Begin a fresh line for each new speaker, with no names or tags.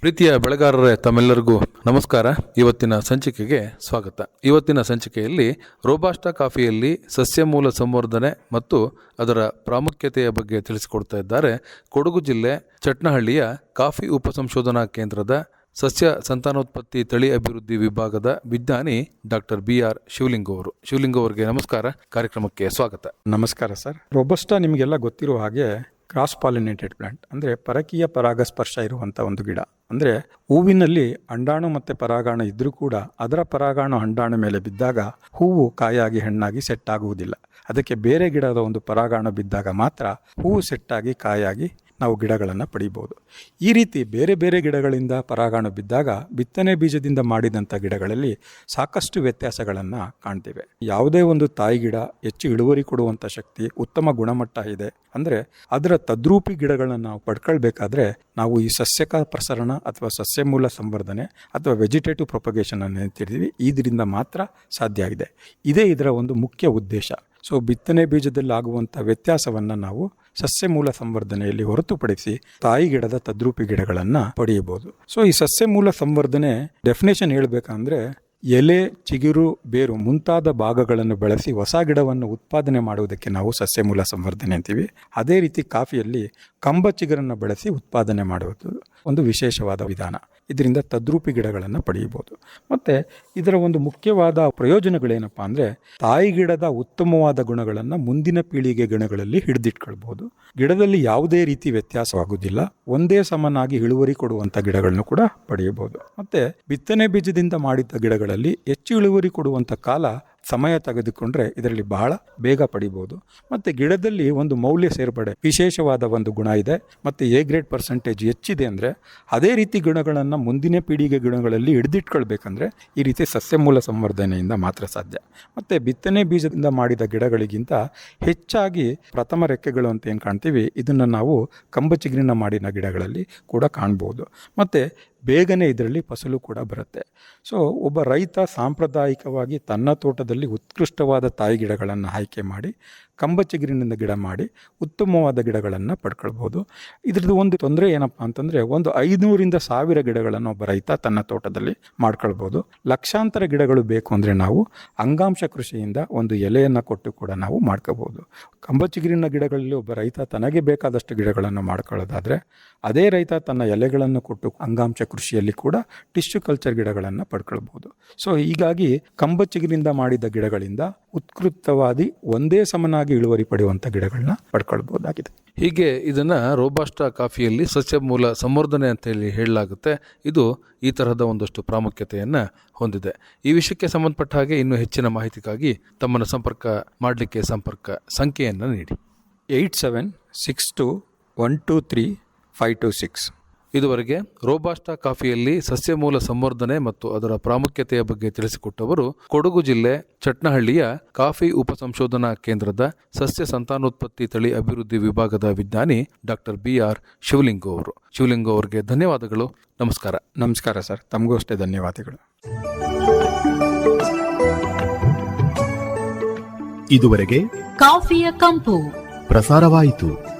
ಪ್ರೀತಿಯ ಬೆಳೆಗಾರರೇ ತಮ್ಮೆಲ್ಲರಿಗೂ ನಮಸ್ಕಾರ. ಇವತ್ತಿನ ಸಂಚಿಕೆಗೆ ಸ್ವಾಗತ. ಇವತ್ತಿನ ಸಂಚಿಕೆಯಲ್ಲಿ ರೋಬಾಸ್ಟ ಕಾಫಿಯಲ್ಲಿ ಸಸ್ಯ ಮೂಲ ಸಂವರ್ಧನೆ ಮತ್ತು ಅದರ ಪ್ರಾಮುಖ್ಯತೆಯ ಬಗ್ಗೆ ತಿಳಿಸಿಕೊಡ್ತಾ ಇದ್ದಾರೆ. ಕೊಡಗು ಜಿಲ್ಲೆ ಚಟ್ನಹಳ್ಳಿಯ ಕಾಫಿ ಉಪಸಂಶೋಧನಾ ಕೇಂದ್ರದ ಸಸ್ಯ ಸಂತಾನೋತ್ಪತ್ತಿ ತಳಿ ಅಭಿವೃದ್ಧಿ ವಿಭಾಗದ ವಿಜ್ಞಾನಿ ಡಾಕ್ಟರ್ ಬಿ ಆರ್ ಶಿವಲಿಂಗವರು ಶಿವಲಿಂಗವರಿಗೆ ನಮಸ್ಕಾರ. ಕಾರ್ಯಕ್ರಮಕ್ಕೆ ಸ್ವಾಗತ.
ನಮಸ್ಕಾರ ಸರ್. ರೋಬಸ್ಟಾ ನಿಮಗೆಲ್ಲ ಗೊತ್ತಿರುವ ಹಾಗೆ ಕ್ರಾಸ್ ಪಾಲಿನೇಟೆಡ್ ಪ್ಲಾಂಟ್, ಅಂದರೆ ಪರಕೀಯ ಪರಾಗಸ್ಪರ್ಶ ಇರುವಂಥ ಒಂದು ಗಿಡ. ಅಂದರೆ ಹೂವಿನಲ್ಲಿ ಅಂಡಾಣು ಮತ್ತು ಪರಾಗಾಣ ಇದ್ದರೂ ಕೂಡ ಅದರ ಪರಾಗಾಣು ಅಂಡಾಣು ಮೇಲೆ ಬಿದ್ದಾಗ ಹೂವು ಕಾಯಾಗಿ ಹಣ್ಣಾಗಿ ಸೆಟ್ ಆಗುವುದಿಲ್ಲ. ಅದಕ್ಕೆ ಬೇರೆ ಗಿಡದ ಒಂದು ಪರಾಗಾಣ ಬಿದ್ದಾಗ ಮಾತ್ರ ಹೂವು ಸೆಟ್ಟಾಗಿ ಕಾಯಾಗಿ ನಾವು ಗಿಡಗಳನ್ನು ಪಡೀಬೋದು. ಈ ರೀತಿ ಬೇರೆ ಬೇರೆ ಗಿಡಗಳಿಂದ ಪರಾಗಾಣು ಬಿದ್ದಾಗ ಬಿತ್ತನೆ ಬೀಜದಿಂದ ಮಾಡಿದಂಥ ಗಿಡಗಳಲ್ಲಿ ಸಾಕಷ್ಟು ವ್ಯತ್ಯಾಸಗಳನ್ನು ಕಾಣ್ತೇವೆ. ಯಾವುದೇ ಒಂದು ತಾಯಿ ಗಿಡ ಹೆಚ್ಚು ಇಳುವರಿ ಕೊಡುವಂಥ ಶಕ್ತಿ, ಉತ್ತಮ ಗುಣಮಟ್ಟ ಇದೆ ಅಂದರೆ ಅದರ ತದ್ರೂಪಿ ಗಿಡಗಳನ್ನು ನಾವು ಪಡ್ಕೊಳ್ಬೇಕಾದ್ರೆ ನಾವು ಈ ಸಸ್ಯಕ ಪ್ರಸರಣ ಅಥವಾ ಸಸ್ಯ ಮೂಲ ಸಂವರ್ಧನೆ ಅಥವಾ ವೆಜಿಟೇಟಿವ್ ಪ್ರೊಪಗೇಷನ್ ಅನ್ನು ಹೇಳ್ತಿದ್ದೀವಿ ಇದರಿಂದ ಮಾತ್ರ ಸಾಧ್ಯ ಆಗಿದೆ. ಇದೇ ಇದರ ಒಂದು ಮುಖ್ಯ ಉದ್ದೇಶ. ಸೊ ಬಿತ್ತನೆ ಬೀಜದಲ್ಲಿ ಆಗುವಂಥ ವ್ಯತ್ಯಾಸವನ್ನು ನಾವು ಸಸ್ಯ ಮೂಲ ಸಂವರ್ಧನೆಯಲ್ಲಿ ಹೊರತುಪಡಿಸಿ ತಾಯಿ ಗಿಡದ ತದ್ರೂಪಿ ಗಿಡಗಳನ್ನು ಪಡೆಯಬಹುದು. ಸೊ ಈ ಸಸ್ಯ ಮೂಲ ಸಂವರ್ಧನೆ ಡೆಫಿನೇಷನ್ ಹೇಳಬೇಕಂದ್ರೆ ಎಲೆ, ಚಿಗುರು, ಬೇರು ಮುಂತಾದ ಭಾಗಗಳನ್ನು ಬಳಸಿ ಹೊಸ ಗಿಡವನ್ನು ಉತ್ಪಾದನೆ ಮಾಡುವುದಕ್ಕೆ ನಾವು ಸಸ್ಯ ಮೂಲ ಸಂವರ್ಧನೆ ಅಂತೀವಿ. ಅದೇ ರೀತಿ ಕಾಫಿಯಲ್ಲಿ ಕಂಬ ಚಿಗುರನ್ನು ಬಳಸಿ ಉತ್ಪಾದನೆ ಮಾಡುವುದು ಒಂದು ವಿಶೇಷವಾದ ವಿಧಾನ. ಇದರಿಂದ ತದ್ರೂಪಿ ಗಿಡಗಳನ್ನು ಪಡೆಯಬಹುದು. ಮತ್ತು ಇದರ ಒಂದು ಮುಖ್ಯವಾದ ಪ್ರಯೋಜನಗಳೇನಪ್ಪ ಅಂದರೆ ತಾಯಿ ಗಿಡದ ಉತ್ತಮವಾದ ಗುಣಗಳನ್ನು ಮುಂದಿನ ಪೀಳಿಗೆ ಗಿಡಗಳಲ್ಲಿ ಹಿಡಿದಿಟ್ಕೊಳ್ಬೋದು ಗಿಡದಲ್ಲಿ ಯಾವುದೇ ರೀತಿ ವ್ಯತ್ಯಾಸವಾಗುವುದಿಲ್ಲ. ಒಂದೇ ಸಮನಾಗಿ ಇಳುವರಿ ಕೊಡುವಂಥ ಗಿಡಗಳನ್ನು ಕೂಡ ಪಡೆಯಬಹುದು. ಮತ್ತು ಬಿತ್ತನೆ ಬೀಜದಿಂದ ಮಾಡಿದ್ದ ಗಿಡಗಳಲ್ಲಿ ಹೆಚ್ಚು ಇಳುವರಿ ಕೊಡುವಂಥ ಕಾಲ ಸಮಯ ತೆಗೆದುಕೊಂಡ್ರೆ ಇದರಲ್ಲಿ ಬಹಳ ಬೇಗ ಪಡಿಬೋದು. ಮತ್ತು ಗಿಡದಲ್ಲಿ ಒಂದು ಮೌಲ್ಯ ಸೇರ್ಪಡೆ ವಿಶೇಷವಾದ ಒಂದು ಗುಣ ಇದೆ. ಮತ್ತು ಎ ಗ್ರೇಡ್ ಪರ್ಸೆಂಟೇಜ್ ಹೆಚ್ಚಿದೆ ಅಂದರೆ ಅದೇ ರೀತಿ ಗುಣಗಳನ್ನು ಮುಂದಿನ ಪೀಳಿಗೆ ಗುಣಗಳಲ್ಲಿ ಹಿಡಿದಿಟ್ಕೊಳ್ಬೇಕಂದ್ರೆ ಈ ರೀತಿ ಸಸ್ಯ ಮೂಲ ಸಂವರ್ಧನೆಯಿಂದ ಮಾತ್ರ ಸಾಧ್ಯ. ಮತ್ತು ಬಿತ್ತನೆ ಬೀಜದಿಂದ ಮಾಡಿದ ಗಿಡಗಳಿಗಿಂತ ಹೆಚ್ಚಾಗಿ ಪ್ರಥಮ ರೆಕ್ಕೆಗಳು ಅಂತ ಏನು ಕಾಣ್ತೀವಿ? ಇದನ್ನು ನಾವು ಕಂಬಚಿಗಿರಿನ ಮಾಡಿನ ಗಿಡಗಳಲ್ಲಿ ಕೂಡ ಕಾಣ್ಬೋದು. ಮತ್ತು ಬೇಗನೆ ಇದರಲ್ಲಿ ಫಸಲು ಕೂಡ ಬರುತ್ತೆ. ಸೊ ಒಬ್ಬ ರೈತ ಸಾಂಪ್ರದಾಯಿಕವಾಗಿ ತನ್ನ ತೋಟದಲ್ಲಿ ಉತ್ಕೃಷ್ಟವಾದ ತಾಯಿ ಗಿಡಗಳನ್ನು ಆಯ್ಕೆ ಮಾಡಿ ಕಂಬಚಿಗಿರಿನಿಂದ ಗಿಡ ಮಾಡಿ, ಉತ್ತಮವಾದ ಗಿಡಗಳನ್ನು ಪಡ್ಕೊಳ್ಬೋದು ಇದ್ರದ್ದು ಒಂದು ತೊಂದರೆ ಏನಪ್ಪ ಅಂತಂದರೆ, ಒಂದು ಐದುನೂರಿಂದ ಸಾವಿರ ಗಿಡಗಳನ್ನು ಒಬ್ಬ ರೈತ ತನ್ನ ತೋಟದಲ್ಲಿ ಮಾಡ್ಕೊಳ್ಬೋದು ಲಕ್ಷಾಂತರ ಗಿಡಗಳು ಬೇಕು ಅಂದರೆ ನಾವು ಅಂಗಾಂಶ ಕೃಷಿಯಿಂದ ಒಂದು ಎಲೆಯನ್ನು ಕೊಟ್ಟು ಕೂಡ ನಾವು ಮಾಡ್ಕೋಬೋದು ಕಂಬಚಿಗಿರಿನ ಗಿಡಗಳಲ್ಲಿ ಒಬ್ಬ ರೈತ ತನಗೆ ಬೇಕಾದಷ್ಟು ಗಿಡಗಳನ್ನು ಮಾಡ್ಕೊಳ್ಳೋದಾದರೆ, ಅದೇ ರೈತ ತನ್ನ ಎಲೆಗಳನ್ನು ಕೊಟ್ಟು ಅಂಗಾಂಶ ಕೃಷಿಯಲ್ಲಿ ಕೂಡ ಟಿಶ್ಯೂ ಕಲ್ಚರ್ ಗಿಡಗಳನ್ನು ಪಡ್ಕೊಳ್ಬೋದು ಸೊ ಹೀಗಾಗಿ ಕಂಬಚಿಗಿರಿಂದ ಮಾಡಿದ ಗಿಡಗಳಿಂದ ಉತ್ಕೃಷ್ಟವಾದಿ ಒಂದೇ ಸಮನಾಗಿ ಇಳುವರಿ ಪಡೆಯುವಂಥ ಗಿಡಗಳನ್ನ ಪಡ್ಕೊಳ್ಬೋದಾಗಿದೆ
ಹೀಗೆ ಇದನ್ನು ರೋಬಾಸ್ಟಾ ಕಾಫಿಯಲ್ಲಿ ಸಸ್ಯ ಮೂಲ ಸಂವರ್ಧನೆ ಅಂತ ಹೇಳಿ ಹೇಳಲಾಗುತ್ತೆ. ಇದು ಈ ತರಹದ ಒಂದಷ್ಟು ಪ್ರಾಮುಖ್ಯತೆಯನ್ನು ಹೊಂದಿದೆ. ಈ ವಿಷಯಕ್ಕೆ ಸಂಬಂಧಪಟ್ಟ ಹಾಗೆ ಇನ್ನೂ ಹೆಚ್ಚಿನ ಮಾಹಿತಿಗಾಗಿ ತಮ್ಮನ್ನು ಸಂಪರ್ಕ ಮಾಡಲಿಕ್ಕೆ ಸಂಪರ್ಕ ಸಂಖ್ಯೆಯನ್ನು ನೀಡಿ.
Eight seven six two one two three five two six.
ಇದುವರೆಗೆ ರೋಬಾಸ್ಟಾ ಕಾಫಿಯಲ್ಲಿ ಸಸ್ಯ ಮೂಲ ಸಂವರ್ಧನೆ ಮತ್ತು ಅದರ ಪ್ರಾಮುಖ್ಯತೆಯ ಬಗ್ಗೆ ತಿಳಿಸಿಕೊಟ್ಟವರು ಕೊಡಗು ಜಿಲ್ಲೆ ಚಟ್ನಹಳ್ಳಿಯ ಕಾಫಿ ಉಪಸಂಶೋಧನಾ ಕೇಂದ್ರದ ಸಸ್ಯ ಸಂತಾನೋತ್ಪತ್ತಿ ತಳಿ ಅಭಿವೃದ್ಧಿ ವಿಭಾಗದ ವಿಜ್ಞಾನಿ ಡಾಕ್ಟರ್ ಬಿ ಆರ್ ಶಿವಲಿಂಗು ಅವರು. ಶಿವಲಿಂಗು ಅವರಿಗೆ ಧನ್ಯವಾದಗಳು. ನಮಸ್ಕಾರ.
ನಮಸ್ಕಾರ ಸರ್. ತಮಗೂ ಅಷ್ಟೇ ಧನ್ಯವಾದಗಳು.
ಇದುವರೆಗೆ
ಕಾಫಿಯ ಕಂಪು.
ಪ್ರಸಾರವಾಯಿತು.